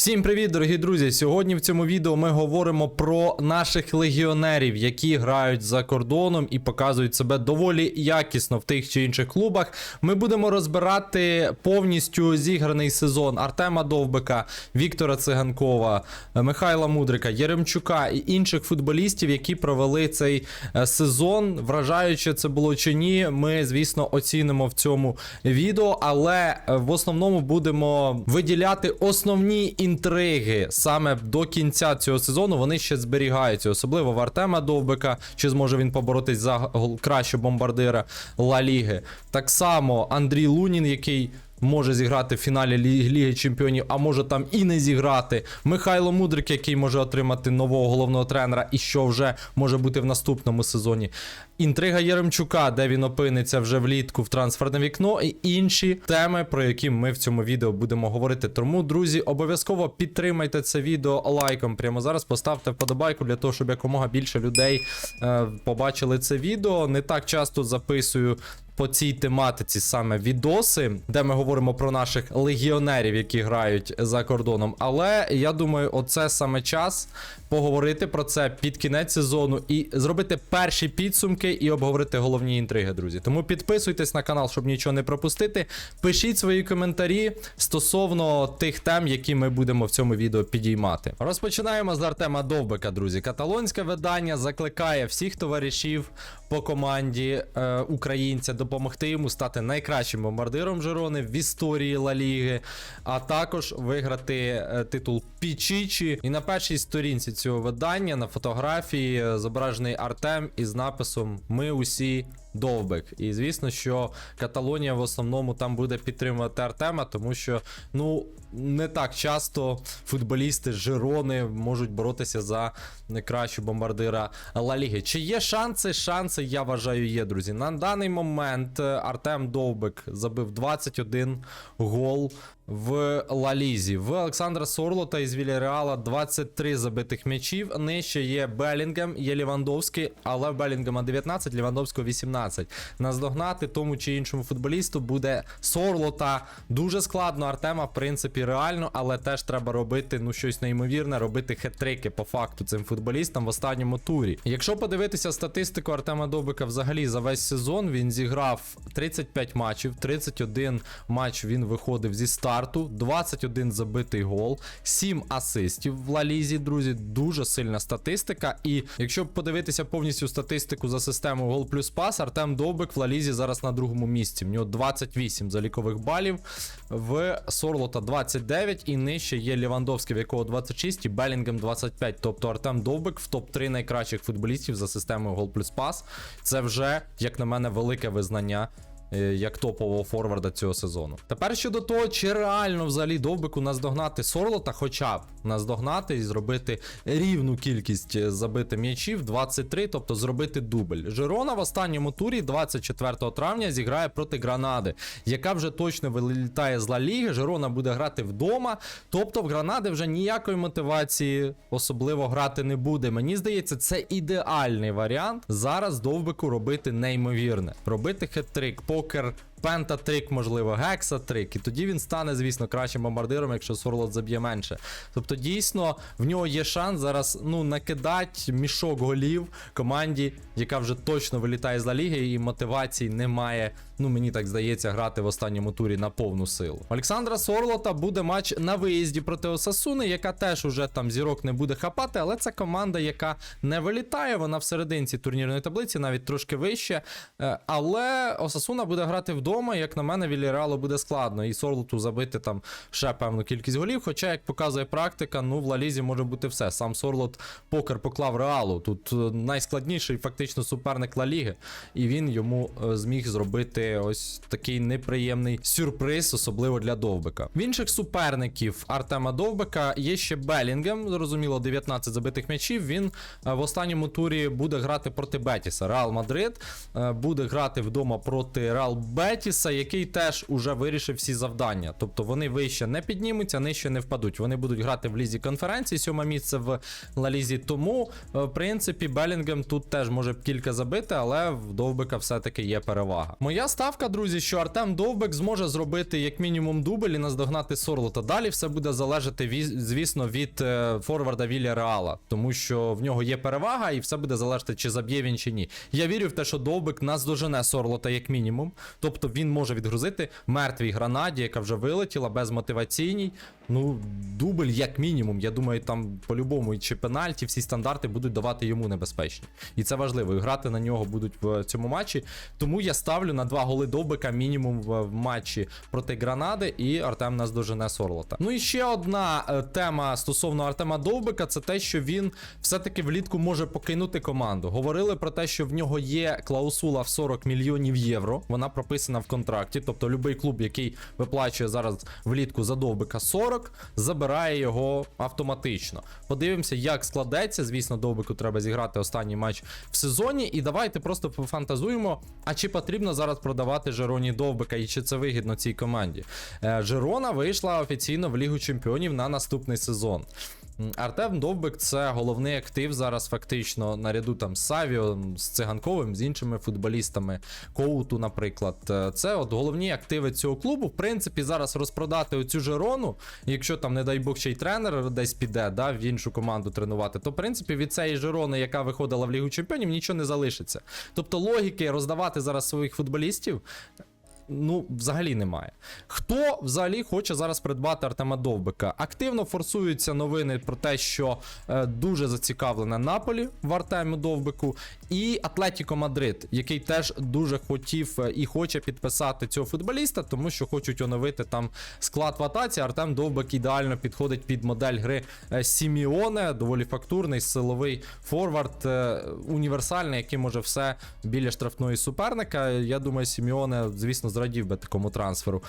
Всім привіт, дорогі друзі! Сьогодні в цьому відео ми говоримо про наших легіонерів, які грають за кордоном і показують себе доволі якісно в тих чи інших клубах. Ми будемо розбирати повністю зіграний сезон Артема Довбика, Віктора Циганкова, Михайла Мудрика, Єремчука і інших футболістів, які провели цей е, сезон. Вражаючи це було чи ні, ми, звісно, оцінимо в цьому відео, але е, в основному будемо виділяти основні інтриги саме до кінця цього сезону. Вони ще зберігаються, особливо в Артема Довбика, чи зможе він поборотись за кращого бомбардира Ла Ліги. Так само Андрій Лунін, який. Може зіграти в фіналі Лі- Ліги Чемпіонів, а може там і не зіграти. Михайло Мудрик, який може отримати нового головного тренера, і що вже може бути в наступному сезоні. Інтрига Єремчука, де він опиниться вже влітку в трансферне вікно, і інші теми, про які ми в цьому відео будемо говорити. Тому, друзі, обов'язково підтримайте це відео лайком. Прямо зараз поставте вподобайку для того, щоб якомога більше людей е, побачили це відео. Не так часто записую. По цій тематиці саме відоси, де ми говоримо про наших легіонерів, які грають за кордоном. Але я думаю, оце саме час поговорити про це під кінець сезону і зробити перші підсумки і обговорити головні інтриги, друзі. Тому підписуйтесь на канал, щоб нічого не пропустити. Пишіть свої коментарі стосовно тих тем, які ми будемо в цьому відео підіймати. Розпочинаємо з Артема Довбика, друзі. Каталонське видання закликає всіх товаришів по команді е, українця допомогти йому стати найкращим бомбардиром Жерони в історії Ла Ліги, а також виграти е, титул Пічічі. І на першій сторінці цього видання на фотографії е, зображений Артем із написом Ми усі. Довбик. І звісно, що Каталонія в основному там буде підтримувати Артема, тому що ну не так часто футболісти Жирони можуть боротися за найкращого бомбардира Ла Ліги. Чи є шанси? Шанси, я вважаю, є, друзі. На даний момент Артем Довбик забив 21 гол в Ла Лізі. В Олександра Сорлота із Вільяреала 23 забитих м'ячів. Нижче є Белінгем, є Лівандовський, але в Белінгема 19, Лівандовського 18. Наздогнати тому чи іншому футболісту буде Сорлота. Дуже складно Артема, в принципі, реально, але теж треба робити ну щось неймовірне, робити хет-трики по факту цим футболістам в останньому турі. Якщо подивитися статистику Артема Довбика взагалі за весь сезон, він зіграв 35 матчів, 31 матч він виходив зі старту, 21 забитий гол, 7 асистів в Лалізі, друзі. Дуже сильна статистика. І якщо подивитися повністю статистику за системою гол плюс пас, Артем Довбик в Лалізі зараз на другому місці. В нього 28 залікових балів, в Сорлота 29 і нижче є Лівандовський, в якого 26 і Белінгем 25. Тобто Артем Довбик в топ-3 найкращих футболістів за системою гол плюс пас. Це вже, як на мене, велике визнання як топового форварда цього сезону. Тепер щодо того, чи реально взагалі довбику наздогнати Сорлота, хоча б наздогнати і зробити рівну кількість е, забитих м'ячів 23, тобто зробити дубль. Жирона в останньому турі 24 травня зіграє проти Гранади, яка вже точно вилітає з Ла Ліги. Жирона буде грати вдома. Тобто в Гранади вже ніякої мотивації особливо грати не буде. Мені здається, це ідеальний варіант зараз довбику робити неймовірне. Робити хет-трик, покер. Пентатрик, можливо, гексатрик, і тоді він стане, звісно, кращим бомбардиром, якщо Сорлот заб'є менше. Тобто, дійсно, в нього є шанс зараз ну накидати мішок голів команді, яка вже точно вилітає з Ліги, і мотивації немає. Ну, мені так здається, грати в останньому турі на повну силу. Олександра Сорлота буде матч на виїзді проти Осасуни, яка теж уже там зірок не буде хапати, але це команда, яка не вилітає. Вона в турнірної таблиці, навіть трошки вище. Е, Але Осасуна буде грати вдома. Як на мене, Вільяреалу буде складно. І Сорлоту забити там ще певну кількість голів. Хоча, як показує практика, ну в Лалізі може бути все. Сам Сорлот покер поклав реалу. Тут е, найскладніший фактично суперник Ла Ліги. І він йому е, зміг зробити ось такий неприємний сюрприз, особливо для Довбика. В інших суперників Артема Довбика є ще Белінгем. Зрозуміло, 19 забитих м'ячів. Він е, в останньому турі буде грати проти Бетіса. Реал Мадрид буде грати вдома проти Реал Бетіс. Бетіса, який теж уже вирішив всі завдання. Тобто вони вище не піднімуться, нижче не впадуть. Вони будуть грати в лізі конференції, сьоме місце в Ла Лізі. Тому, е, в принципі, Белінгем тут теж може кілька забити, але в Довбика все-таки є перевага. Моя ставка, друзі, що Артем Довбик зможе зробити як мінімум дубль і наздогнати Сорлота. Далі все буде залежати, звісно, від е, форварда Вілля Реала, тому що в нього є перевага, і все буде залежати, чи заб'є він чи ні. Я вірю в те, що Довбик наздожене Сорлота як мінімум. Тобто він може відгрузити мертвій гранаді, яка вже вилетіла, безмотиваційній. Ну, дубль як мінімум. Я думаю, там по-любому чи пенальті, всі стандарти будуть давати йому небезпечні. І це важливо. І грати на нього будуть в цьому матчі. Тому я ставлю на два голи Довбика мінімум в, матчі проти Гранади, і Артем наздожене Сорлота. Ну і ще одна е, тема стосовно Артема Довбика, це те, що він все-таки влітку може покинути команду. Говорили про те, що в нього є клаусула в 40 мільйонів євро. Вона прописана в контракті. Тобто, будь-який клуб, який виплачує зараз влітку за Довбика 40, забирає його автоматично. Подивимося, як складеться. Звісно, Довбику треба зіграти останній матч в сезоні. І давайте просто пофантазуємо. А чи потрібно зараз продавати Жероні Довбика, і чи це вигідно цій команді? Е, Жерона вийшла офіційно в Лігу Чемпіонів на наступний сезон. Артем Довбик це головний актив зараз, фактично, наряду там з Савіо, з Циганковим, з іншими футболістами, Коуту, наприклад. Е, Це от головні активи цього клубу. В принципі, зараз розпродати оцю Жерону, якщо там, не дай Бог, ще й тренер десь піде, да, в іншу команду тренувати, то в принципі від цієї Жерони, яка виходила в Лігу Чемпіонів, нічого не залишиться. Тобто логіки роздавати зараз своїх футболістів ну, взагалі немає. Хто взагалі хоче зараз придбати Артема Довбика? Активно форсуються новини про те, що е, дуже зацікавлена Наполі в Артемі Довбику, і Атлетіко Мадрид, який теж дуже хотів е, і хоче підписати цього футболіста, тому що хочуть оновити там склад в атаці. Артем Довбик ідеально підходить під модель гри е, Сіміоне, доволі фактурний, силовий форвард, е, універсальний, який може все біля штрафної суперника. Я думаю, Сіміоне, звісно, зрадів би такому трансферу.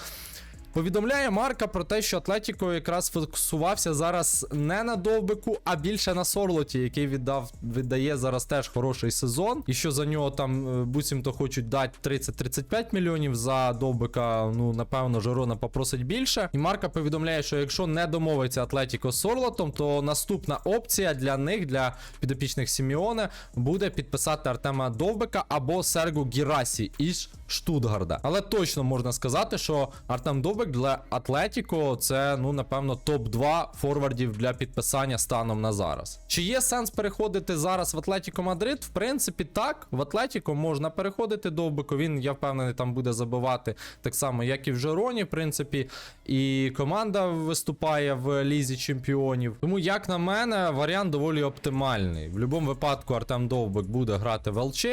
Повідомляє Марка про те, що Атлетіко якраз фокусувався зараз не на Довбику, а більше на Сорлоті, який віддав віддає зараз теж хороший сезон. І що за нього там е, буцімто хочуть дати 30-35 мільйонів за Довбика. Ну напевно, Жорона попросить більше. І Марка повідомляє, що якщо не домовиться Атлетіко з Сорлотом, то наступна опція для них, для підопічних Сіміоне, буде підписати Артема Довбика або Сергу Гірасі із Штутгарда. Але точно можна сказати, що Артем Довбик для Атлетіко це, ну, напевно, топ-2 форвардів для підписання станом на зараз. Чи є сенс переходити зараз в Атлетіко Мадрид? В принципі, так. В Атлетіко можна переходити Довбику. Він, я впевнений, там буде забивати так само, як і в Жероні, в принципі. І команда виступає в лізі чемпіонів. Тому, як на мене, варіант доволі оптимальний. В будь-якому випадку Артем Довбик буде грати в ЛЧ,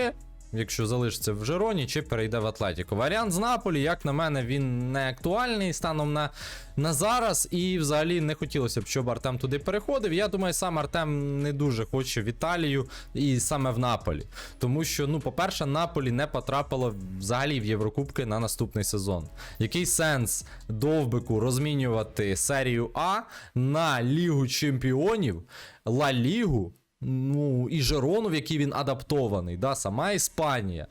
якщо залишиться в Жероні, чи перейде в Атлетіко. Варіант з Наполі, як на мене, він не актуальний станом на, на зараз. І взагалі не хотілося б, щоб Артем туди переходив. Я думаю, сам Артем не дуже хоче в Італію і саме в Наполі. Тому що, ну, по-перше, Наполі не потрапило взагалі в Єврокубки на наступний сезон. Який сенс довбику розмінювати серію А на Лігу Чемпіонів, Ла Лігу? Ну, і Жерону, в який він адаптований, да, сама Іспанія,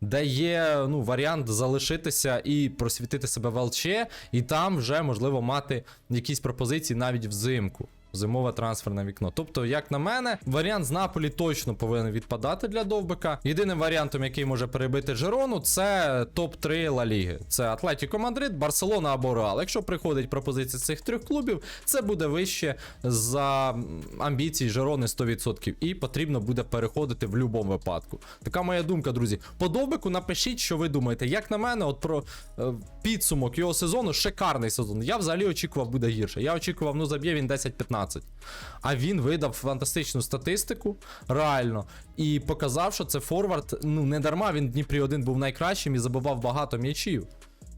де є ну, варіант залишитися і просвітити себе в ЛЧ, і там вже можливо мати якісь пропозиції навіть взимку. Зимове трансферне вікно. Тобто, як на мене, варіант з Наполі точно повинен відпадати для Довбика. Єдиним варіантом, який може перебити Жерону, це топ-3 Ла Ліги. Це Атлетіко Мадрид, Барселона або Реал. Якщо приходить пропозиція цих трьох клубів, це буде вище за амбіції Жерони 100%. І потрібно буде переходити в будь-якому випадку. Така моя думка, друзі. По Довбику напишіть, що ви думаєте. Як на мене, от про е, підсумок його сезону, шикарний сезон. Я взагалі очікував, буде гірше. Я очікував, ну заб'є він 10-15. А він видав фантастичну статистику, реально, і показав, що це форвард. Ну не дарма він Дніпрі 1 був найкращим і забивав багато м'ячів.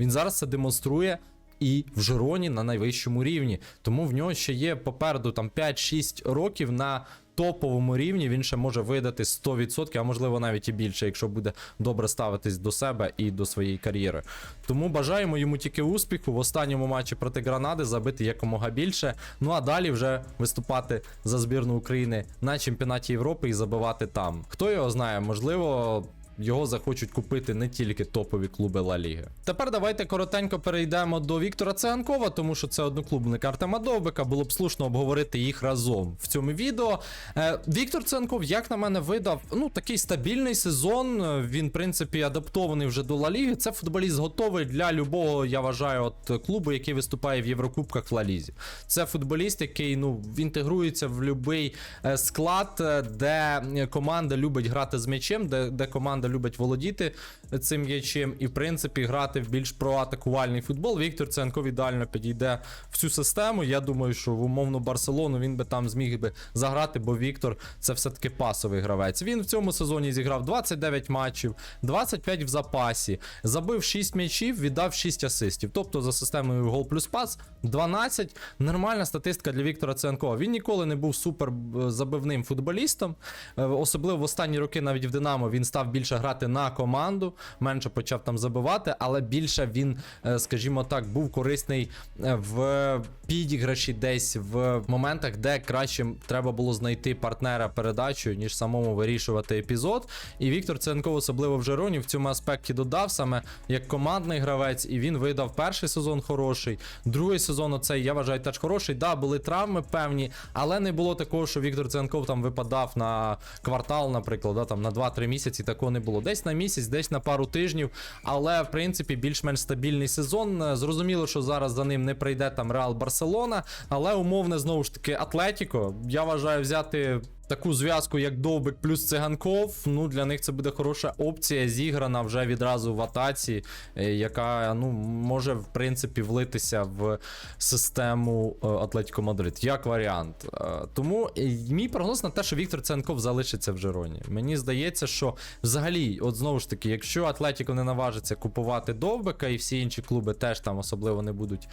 Він зараз це демонструє. І в Жироні на найвищому рівні. Тому в нього ще є попереду там 5-6 років на топовому рівні. Він ще може видати 100%, а можливо навіть і більше, якщо буде добре ставитись до себе і до своєї кар'єри. Тому бажаємо йому тільки успіху в останньому матчі проти Гранади забити якомога більше. Ну а далі вже виступати за збірну України на чемпіонаті Європи і забивати там. Хто його знає, можливо. Його захочуть купити не тільки топові клуби Ла Ліги. Тепер давайте коротенько перейдемо до Віктора Циганкова, тому що це одноклубник Артема Довбика. Було б слушно обговорити їх разом в цьому відео. Е, Віктор Циганков, як на мене, видав ну такий стабільний сезон. Е, Він, в принципі, адаптований вже до Ла Ліги. Це футболіст готовий для любого, я вважаю, от клубу, який виступає в Єврокубках в Ла Лізі. Це футболіст, який ну інтегрується в будь-який е, склад, де команда любить грати з м'ячем, де, де команда любить володіти цим м'ячем, і в принципі грати в більш проатакувальний футбол. Віктор Ценков ідеально підійде в цю систему. Я думаю, що в умовну Барселону він би там зміг би заграти, бо Віктор це все-таки пасовий гравець. Він в цьому сезоні зіграв 29 матчів, 25 в запасі, забив 6 м'ячів, віддав 6 асистів. Тобто за системою гол плюс пас 12. Нормальна статистика для Віктора Ценкова. Він ніколи не був супер е, забивним футболістом. Е, Особливо в останні роки навіть в Динамо він став більше грати на команду, менше почав там забивати, але більше він, е, скажімо так, був корисний е, в підіграші десь в моментах, де краще треба було знайти партнера передачею, ніж самому вирішувати епізод. І Віктор Ценков, особливо в Жероні, в цьому аспекті додав саме як командний гравець, і він видав перший сезон хороший, другий сезон оцей, я вважаю, теж хороший. Да, були травми певні, але не було такого, що Віктор Ценков там випадав на квартал, наприклад, да, там на 2-3 місяці. Такого не було. Десь на місяць, десь на пару тижнів. Але в принципі більш-менш стабільний сезон. Е, Зрозуміло, що зараз за ним не прийде там Реал Барселона, але умовне знову ж таки Атлетіко. Я вважаю взяти. Таку зв'язку, як Довбик плюс циганков, ну для них це буде хороша опція, зіграна вже відразу в атаці, е, яка ну може в принципі влитися в систему е, Атлетіко Мадрид як варіант. Е, Тому мій прогноз на те, що Віктор Ценков залишиться в Жероні. Мені здається, що взагалі, от знову ж таки, якщо Атлетіко не наважиться купувати Довбика, і всі інші клуби теж там особливо не будуть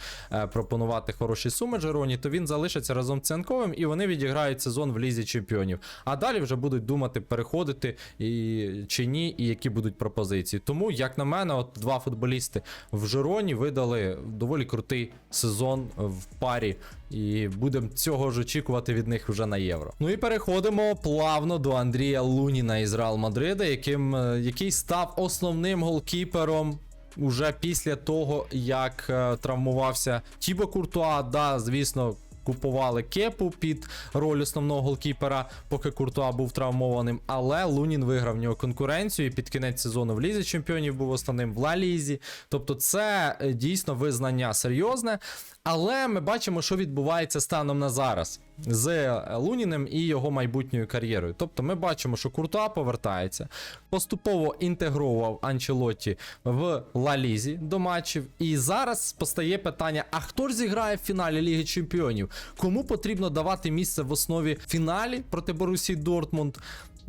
пропонувати хороші суми Жероні, то він залишиться разом з Ценковим і вони відіграють сезон в лізі чемпіонів. А далі вже будуть думати, переходити і, чи ні, і які будуть пропозиції. Тому, як на мене, от два футболісти в Жероні видали доволі крутий сезон в парі. І будемо цього ж очікувати від них вже на євро. Ну і переходимо плавно до Андрія Луніна із Реал Мадрида, яким, е, який став основним голкіпером. Уже після того, як е, травмувався Тібо Куртуа, да, звісно, купували кепу під роль основного голкіпера, поки Куртуа був травмованим. Але Лунін виграв в нього конкуренцію і під кінець сезону в Лізі Чемпіонів був основним в Ла Лізі. Тобто, це е, дійсно визнання серйозне. Але ми бачимо, що відбувається станом на зараз з Луніним і його майбутньою кар'єрою. Тобто, ми бачимо, що Куртуа повертається, поступово інтегровував Анчелотті в Лалізі до матчів. І зараз постає питання: а хто ж зіграє в фіналі Ліги Чемпіонів? Кому потрібно давати місце в основі фіналі проти Борусі Дортмунд?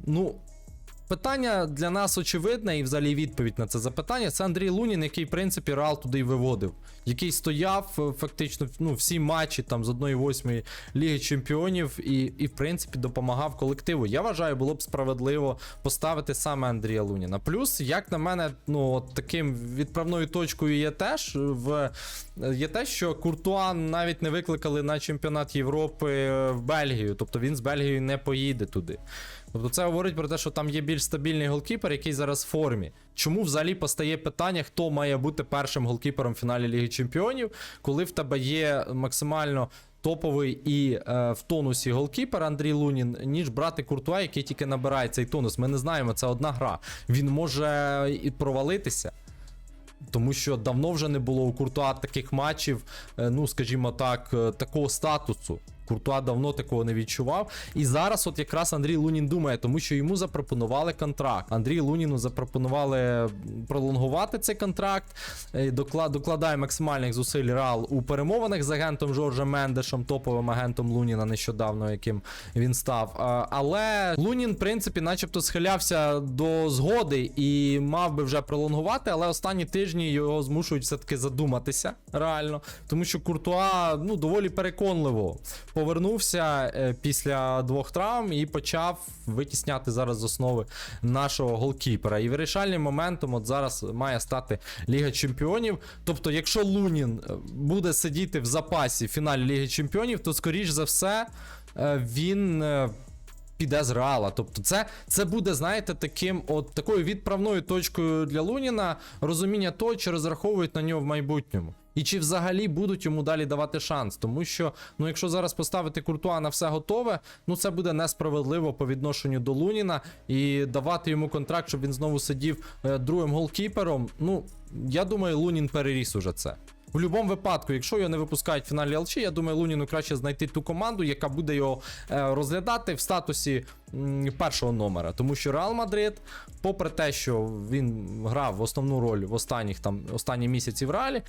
Ну. Питання для нас очевидне, і взагалі відповідь на це запитання. Це Андрій Лунін, який, в принципі, Реал туди й виводив, який стояв е, фактично ну, всі матчі там з 1-8 Ліги Чемпіонів і, і, в принципі, допомагав колективу. Я вважаю, було б справедливо поставити саме Андрія Луніна. Плюс, як на мене, ну от таким відправною точкою є теж в є те, що Куртуа навіть не викликали на чемпіонат Європи е, в Бельгію, тобто він з Бельгією не поїде туди. Тобто це говорить про те, що там є більш стабільний голкіпер, який зараз в формі. Чому взагалі постає питання, хто має бути першим голкіпером в фіналі Ліги Чемпіонів, коли в тебе є максимально топовий і е, в тонусі голкіпер Андрій Лунін, ніж брати Куртуа, який тільки набирає цей тонус. Ми не знаємо, це одна гра. Він може і провалитися. Тому що давно вже не було у Куртуа таких матчів, е, ну скажімо так, е, такого статусу. Куртуа давно такого не відчував. І зараз, от якраз Андрій Лунін думає, тому що йому запропонували контракт. Андрій Луніну запропонували пролонгувати цей контракт. Е, Докладає максимальних зусиль Реал у перемовинах з агентом Жоржем Мендешем, топовим агентом Луніна, нещодавно, яким він став. Але Лунін, в принципі, начебто схилявся до згоди і мав би вже пролонгувати, але останні тижні його змушують все-таки задуматися реально. Тому що Куртуа ну, доволі переконливо повернувся е, після двох травм і почав витісняти зараз основи нашого голкіпера. І вирішальним моментом от зараз має стати Ліга Чемпіонів. Тобто, якщо Лунін е, буде сидіти в запасі в фіналі Ліги Чемпіонів, то скоріш за все е, він. піде з Реала. Тобто, це, це буде, знаєте, таким от такою відправною точкою для Луніна розуміння того, чи розраховують на нього в майбутньому. І чи взагалі будуть йому далі давати шанс? Тому що, ну, якщо зараз поставити Куртуа на все готове, ну це буде несправедливо по відношенню до Луніна і давати йому контракт, щоб він знову сидів е, другим голкіпером. Ну, я думаю, Лунін переріс уже це. В будь-якому випадку, якщо його не випускають в фіналі ЛЧ, я думаю, Луніну краще знайти ту команду, яка буде його е, розглядати в статусі першого номера. Тому що Реал Мадрид, попри те, що він грав основну роль в останніх там останні місяці в Реалі,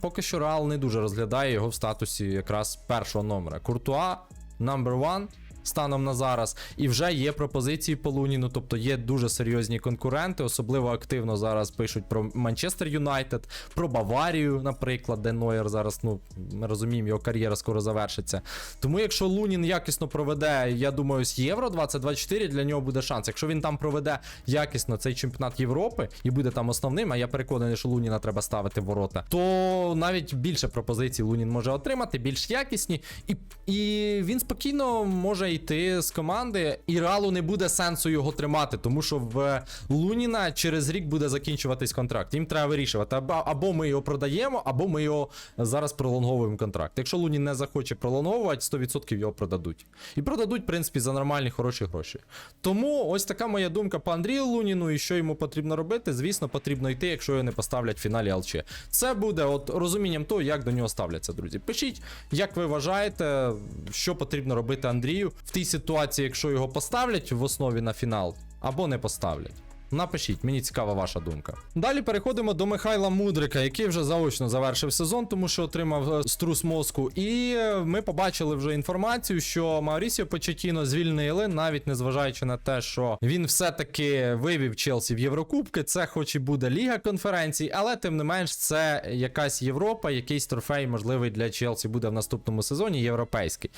поки що Реал не дуже розглядає його в статусі якраз першого номера. Куртуа, number one. Станом на зараз, і вже є пропозиції по Луніну, тобто є дуже серйозні конкуренти. Особливо активно зараз пишуть про Манчестер Юнайтед, про Баварію, наприклад, де Нойер зараз, ну ми розуміємо, його кар'єра скоро завершиться. Тому якщо Лунін якісно проведе, я думаю, з Євро 2024 для нього буде шанс. Якщо він там проведе якісно цей чемпіонат Європи і буде там основним, а я переконаний, що Луніна треба ставити ворота, то навіть більше пропозицій Лунін може отримати, більш якісні, і, і він спокійно може йти з команди, і Реалу не буде сенсу його тримати, тому що в Луніна через рік буде закінчуватись контракт. Їм треба вирішувати, або ми його продаємо, або ми його зараз пролонговуємо контракт. Якщо Лунін не захоче пролонговувати, 100% його продадуть. І продадуть, в принципі, за нормальні хороші гроші. Тому ось така моя думка по Андрію Луніну, і що йому потрібно робити. Звісно, потрібно йти, якщо його не поставлять в фіналі ЛЧ. Це буде от розумінням того, як до нього ставляться, друзі. Пишіть, як ви вважаєте, що потрібно робити Андрію в тій ситуації, якщо його поставлять в основі на фінал, або не поставлять. Напишіть, мені цікава ваша думка. Далі переходимо до Михайла Мудрика, який вже заочно завершив сезон, тому що отримав е, струс мозку. І е, ми побачили вже інформацію, що Маурісіо Почетіно звільнили, навіть незважаючи на те, що він все-таки вивів Челсі в Єврокубки. Це хоч і буде Ліга конференцій, але тим не менш, це якась Європа, якийсь трофей можливий для Челсі буде в наступному сезоні, європейський.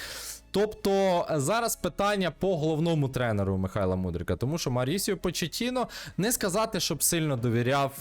Тобто зараз питання по головному тренеру Михайла Мудрика, тому що Марісіо Почетіно не сказати, щоб сильно довіряв.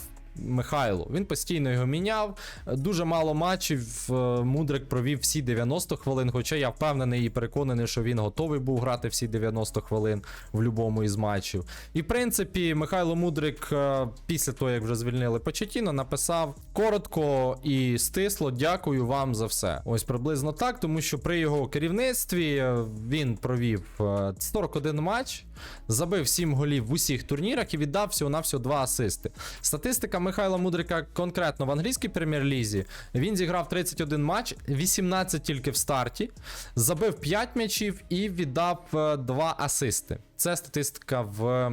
Михайлу. Він постійно його міняв. Дуже мало матчів. е, Мудрик провів всі 90 хвилин. Хоча я впевнений і переконаний, що він готовий був грати всі 90 хвилин в будь-якому із матчів. І в принципі, Михайло Мудрик, е, після того, як вже звільнили Почетіно, написав коротко і стисло: дякую вам за все. Ось приблизно так, тому що при його керівництві е, він провів е, 41 матч, забив 7 голів в усіх турнірах і віддав всього-навсього 2 асисти. Статистика Михайла Мудрика конкретно в англійській прем'єр-лізі. Він зіграв 31 матч, 18 тільки в старті, забив 5 м'ячів і віддав 2 асисти. Це статистика в.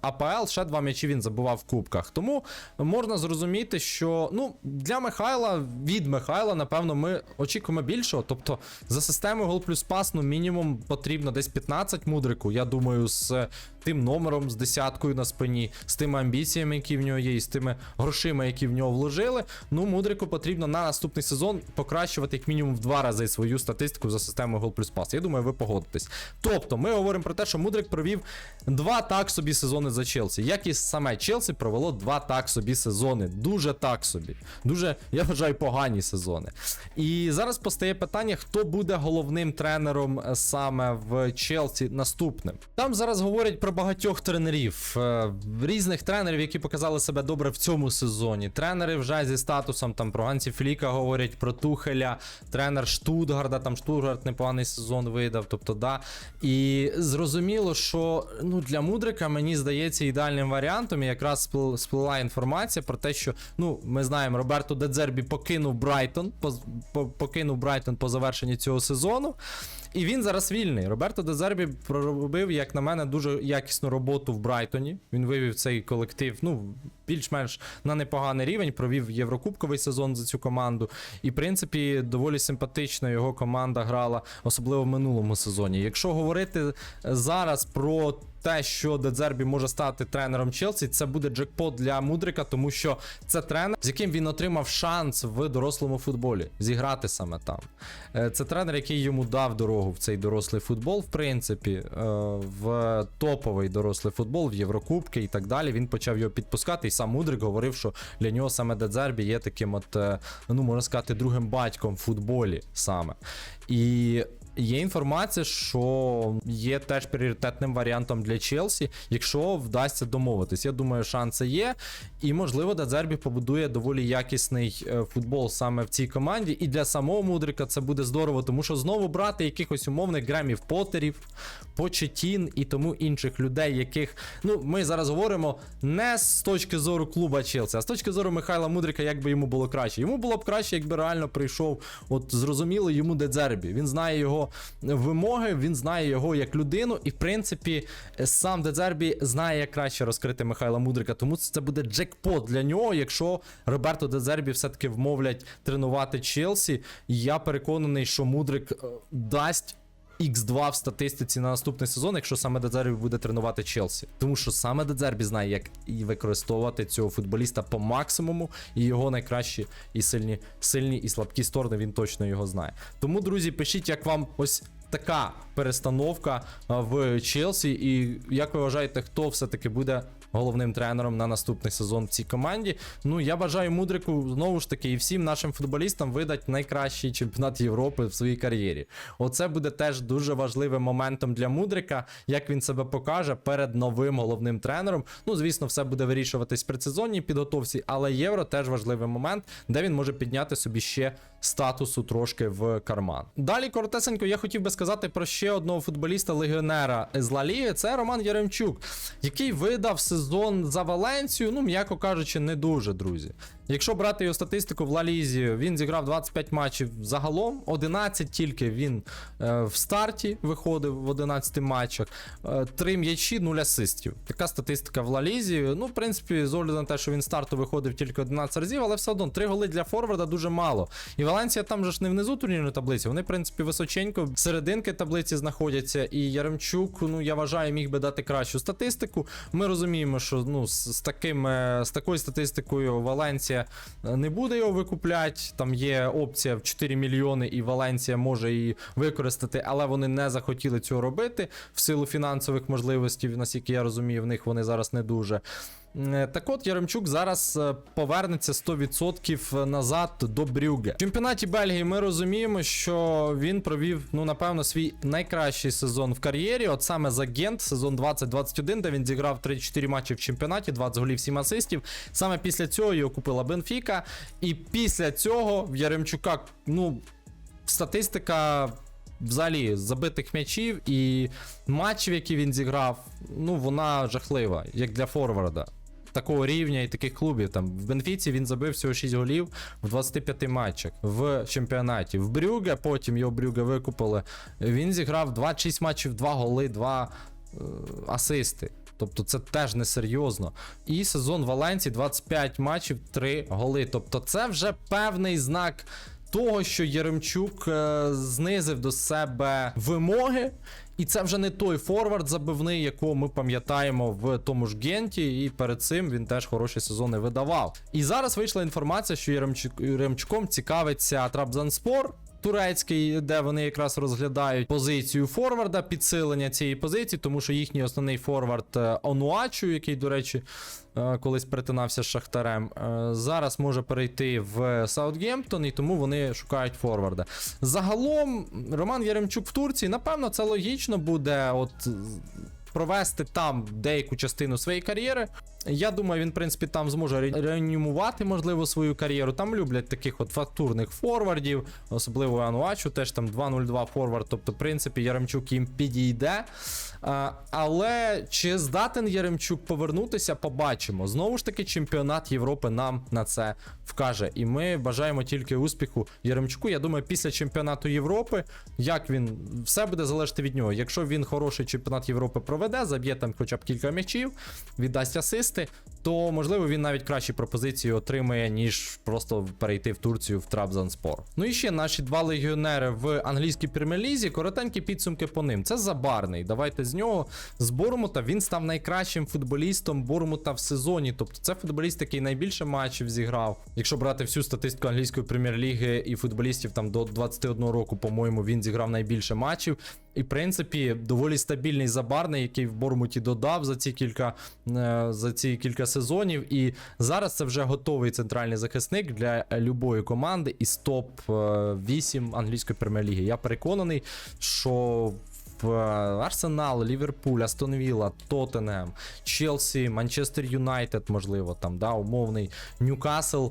АПЛ ще два м'ячі він забував в кубках. Тому можна зрозуміти, що ну для Михайла, від Михайла, напевно, ми очікуємо більшого. Тобто за системою гол плюс пас, ну мінімум потрібно десь 15 мудрику. Я думаю, з тим номером, з десяткою на спині, з тими амбіціями, які в нього є, і з тими грошима, які в нього вложили. Ну, мудрику потрібно на наступний сезон покращувати як мінімум в два рази свою статистику за системою гол плюс пас. Я думаю, ви погодитесь. Тобто, ми говоримо про те, що Мудрик провів два так собі сезони за Челсі. Як і саме Челсі провело два так собі сезони. Дуже так собі. Дуже, я вважаю, погані сезони. І зараз постає питання, хто буде головним тренером е, саме в Челсі наступним. Там зараз говорять про багатьох тренерів, е, різних тренерів, які показали себе добре в цьому сезоні. Тренери вже зі статусом там про Гансі Фліка говорять, про Тухеля, тренер Штутгарда, там Штутгард непоганий сезон видав. Тобто, да. І зрозуміло, що ну, для Мудрика мені здається ідеальним варіантом. І якраз сплила інформація про те, що ну, ми знаємо, Роберто Дедзербі покинув Брайтон, по, по, покинув Брайтон по завершенні цього сезону. І він зараз вільний. Роберто Дезербі проробив, як на мене, дуже якісну роботу в Брайтоні. Він вивів цей колектив, ну, більш-менш на непоганий рівень, провів єврокубковий сезон за цю команду. І, в принципі, доволі симпатично його команда грала, особливо в минулому сезоні. Якщо говорити зараз про те, що Дедзербі може стати тренером Челсі, це буде джекпот для Мудрика, тому що це тренер, з яким він отримав шанс в дорослому футболі зіграти саме там. Е, Це тренер, який йому дав дорогу в цей дорослий футбол, в принципі, е, в топовий дорослий футбол, в Єврокубки і так далі. Він почав його підпускати, і сам Мудрик говорив, що для нього саме Дедзербі є таким, от, е, ну можна сказати, другим батьком в футболі саме. І Є інформація, що є теж пріоритетним варіантом для Челсі, якщо вдасться домовитись. Я думаю, шанси є. І можливо, Дадзербі побудує доволі якісний е, футбол саме в цій команді. І для самого Мудрика це буде здорово, тому що знову брати якихось умовних гремів Поттерів, Почетін і тому інших людей, яких ну ми зараз говоримо не з точки зору клуба Челсі, а з точки зору Михайла Мудрика, як би йому було краще. Йому було б краще, якби реально прийшов, от зрозуміло, йому Дедзербі. Він знає його вимоги, він знає його як людину, і в принципі сам Дедзербі знає, як краще розкрити Михайла Мудрика. Тому це буде джекпот для нього, якщо Роберто Дедзербі все-таки вмовлять тренувати Челсі. Я переконаний, що Мудрик е, дасть. X2 в статистиці на наступний сезон, якщо саме Дедзербі буде тренувати Челсі. Тому що саме Дедзербі знає, як і використовувати цього футболіста по максимуму, і його найкращі і сильні, сильні і слабкі сторони він точно його знає. Тому, друзі, пишіть, як вам ось така перестановка в Челсі, і як ви вважаєте, хто все-таки буде головним тренером на наступний сезон в цій команді. Ну я бажаю Мудрику знову ж таки і всім нашим футболістам видати найкращий чемпіонат Європи в своїй кар'єрі. Оце буде теж дуже важливим моментом для Мудрика, як він себе покаже перед новим головним тренером. Ну, звісно, все буде вирішуватись в предсезонній підготовці, але євро теж важливий момент, де він може підняти собі ще статусу трошки в карман. Далі коротесенько я хотів би сказати про ще одного футболіста-легіонера з Ла Ліги, Це Роман Яремчук, який видав сезон за Валенцію, ну, м'яко кажучи, не дуже, друзі. Якщо брати його статистику в Ла Лізі, він зіграв 25 матчів загалом, 11 тільки він е, в старті виходив в 11 матчах, е, 3 м'ячі, 0 асистів. Така статистика в Ла Лізі. Ну, в принципі, з огляду на те, що він старту виходив тільки 11 разів, але все одно 3 голи для Форварда дуже мало. І Валенція там же ж не внизу турнірної таблиці, вони, в принципі, височенько серединки таблиці знаходяться. І Яремчук, ну я вважаю, міг би дати кращу статистику. Ми розуміємо, що ну, з, таким, е, з такою статистикою Валенція не буде його викупляти. Там є опція в 4 мільйони, і Валенція може її використати, але вони не захотіли цього робити в силу фінансових можливостей, наскільки я розумію, в них вони зараз не дуже. Е, Так от Яремчук зараз е, повернеться 100% назад до Брюге. В чемпіонаті Бельгії ми розуміємо, що він провів, ну напевно, свій найкращий сезон в кар'єрі. От саме за Гент, сезон 2021, де він зіграв 34 матчі в чемпіонаті, 20 голів, 7 асистів. Саме після цього його купила Бенфіка. І після цього в Яремчука, ну, статистика. Взагалі, забитих м'ячів і матчів, які він зіграв, ну вона жахлива, як для Форварда такого рівня і таких клубів. Там в Бенфіці він забив всього 6 голів в 25 матчах в чемпіонаті. В Брюге, потім його Брюге викупили. Він зіграв 26 матчів, 2 голи, 2 е, асисти. Тобто це теж несерйозно. І сезон Валенції 25 матчів, 3 голи. Тобто, це вже певний знак. Того, що Яремчук е, знизив до себе вимоги, і це вже не той форвард забивний, якого ми пам'ятаємо в тому ж Генті, і перед цим він теж хороші сезони видавав. І зараз вийшла інформація, що Яремчук, Яремчуком цікавиться Трабзанспор. Турецький, де вони якраз розглядають позицію форварда, підсилення цієї позиції, тому що їхній основний форвард е, Онуачу, який, до речі, е, колись перетинався з Шахтарем, е, зараз може перейти в Саутгемптон, і тому вони шукають форварда. Загалом, Роман Яремчук в Турції, напевно, це логічно буде. От провести там деяку частину своєї кар'єри. Я думаю, він, в принципі, там зможе ре- реанімувати, можливо, свою кар'єру. Там люблять таких от фактурних форвардів, особливо Ануачу, теж там 2-0-2 форвард. Тобто, в принципі, Яремчук їм підійде. А, але чи здатен Яремчук повернутися, побачимо. Знову ж таки, чемпіонат Європи нам на це вкаже. І ми бажаємо тільки успіху Яремчуку. Я думаю, після чемпіонату Європи, як він все буде залежати від нього. Якщо він хороший чемпіонат Європи проведе, заб'є там хоча б кілька м'ячів, віддасть асисти, то можливо він навіть кращі пропозиції отримає, ніж просто перейти в Турцію в Трабзанспор. Ну і ще наші два легіонери в англійській прем'єр-лізі. Коротенькі підсумки по ним. Це Забарний. Давайте з нього з Бормута. Він став найкращим футболістом Бормута в сезоні. Тобто це футболіст, який найбільше матчів зіграв. Якщо брати всю статистику англійської прем'єр-ліги і футболістів там до 21 року, по-моєму, він зіграв найбільше матчів. І, в принципі, доволі стабільний забарний, який в Бормуті додав за ці кілька, е, за ці кілька сезонів. І зараз це вже готовий центральний захисник для любої команди із топ-8 англійської прем'єр-ліги. Я переконаний, що. Арсенал, Ліверпуль, Астон Вілла, Тоттенем, Челсі, Манчестер Юнайтед, можливо, там, да, умовний Ньюкасл.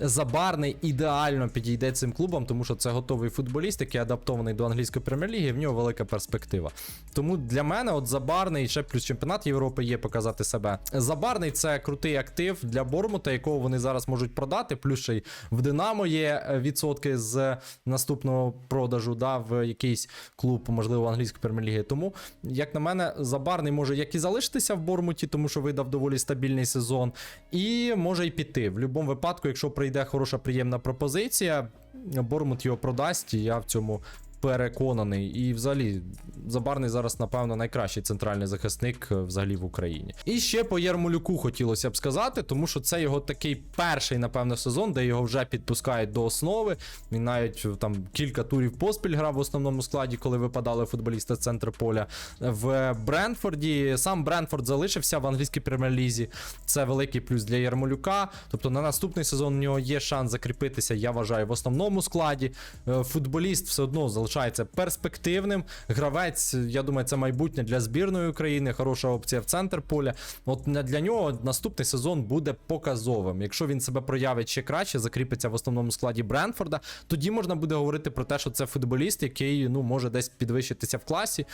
Забарний ідеально підійде цим клубам, тому що це готовий футболіст, який адаптований до англійської прем'єр-ліги, в нього велика перспектива. Тому для мене, от Забарний, ще плюс чемпіонат Європи є показати себе. Забарний це крутий актив для Бормута, якого вони зараз можуть продати. Плюс ще й в Динамо є е, відсотки з наступного продажу, да, в якийсь клуб, можливо, англійської прем'єр-ліги. Тому, як на мене, Забарний може як і залишитися в Бормуті, тому що видав доволі стабільний сезон, і може й піти. В будь-якому випадку, якщо прийде хороша приємна пропозиція, Бормут його продасть, і я в цьому переконаний. І взагалі, Забарний зараз, напевно, найкращий центральний захисник е, взагалі в Україні. І ще по Ярмолюку хотілося б сказати, тому що це його такий перший, напевно, сезон, де його вже підпускають до основи. Він навіть е, там кілька турів поспіль грав в основному складі, коли випадали футболісти з центру поля. В Брентфорді сам Брентфорд залишився в англійській прем'єр-лізі. Це великий плюс для Ярмолюка. Тобто на наступний сезон у нього є шанс закріпитися, я вважаю, в основному складі. Е, Футболіст все одно залишається перспективним. Гравець, я думаю, це майбутнє для збірної України. Хороша опція в центр поля. От для нього наступний сезон буде показовим. Якщо він себе проявить ще краще, закріпиться в основному складі Бренфорда, тоді можна буде говорити про те, що це футболіст, який ну може десь підвищитися в класі,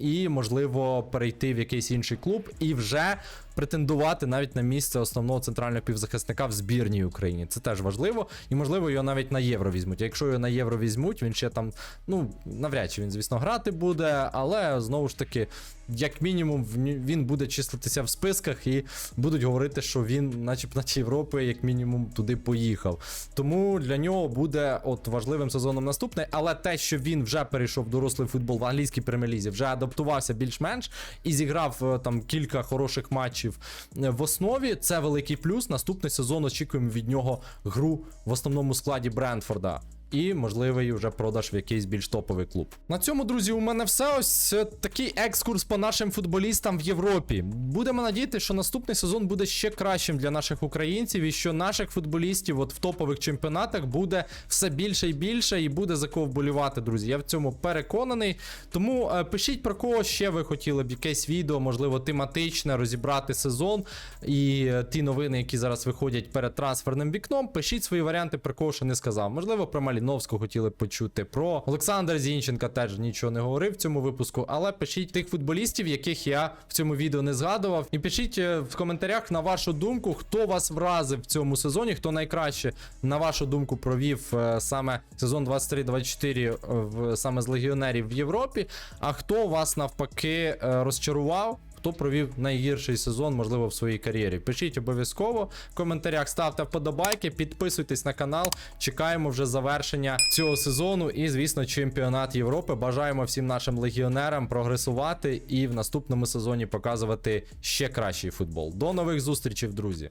і можливо перейти в якийсь інший клуб і вже претендувати навіть на місце основного центрального півзахисника в збірній Україні. Це теж важливо, і можливо його навіть на євро візьмуть. Якщо його на євро візьмуть, він ще там, ну навряд чи він, звісно, грати буде, але знову ж таки, як мінімум, він буде числитися в списках і будуть говорити, що він, на чемпіонаті Європи, як мінімум, туди поїхав. Тому для нього буде от важливим сезоном наступний, але те, що він вже перейшов дорослий футбол в англійській прем'єр-лізі, вже адаптувався більш-менш і зіграв е, там кілька хороших матчів е, в основі. Це великий плюс. Наступний сезон очікуємо від нього гру в основному складі Брентфорда. І можливий вже продаж в якийсь більш топовий клуб. На цьому, друзі, у мене все. Ось е, такий екскурс по нашим футболістам в Європі. Будемо надіяти, що наступний сезон буде ще кращим для наших українців, і що наших футболістів от в топових чемпіонатах буде все більше і більше, і буде за кого вболівати, друзі. Я в цьому переконаний. Тому е, пишіть про кого ще ви хотіли б якесь відео, можливо, тематичне, розібрати сезон і е, ті новини, які зараз виходять перед трансферним вікном. Пишіть свої варіанти, про кого ще не сказав. Можливо, про Маліновського хотіли почути. Про Олександра Зінченка теж нічого не говорив в цьому випуску. Але пишіть тих футболістів, яких я в цьому відео не згадував. І пишіть е, в коментарях на вашу думку, хто вас вразив в цьому сезоні, хто найкраще, на вашу думку, провів е, саме сезон 23-24 в саме з легіонерів в Європі. А хто вас навпаки е, розчарував? Хто провів найгірший сезон, можливо, в своїй кар'єрі? Пишіть обов'язково в коментарях, ставте вподобайки, підписуйтесь на канал. Чекаємо вже завершення цього сезону і, звісно, чемпіонат Європи. Бажаємо всім нашим легіонерам прогресувати і в наступному сезоні показувати ще кращий футбол. До нових зустрічей, друзі!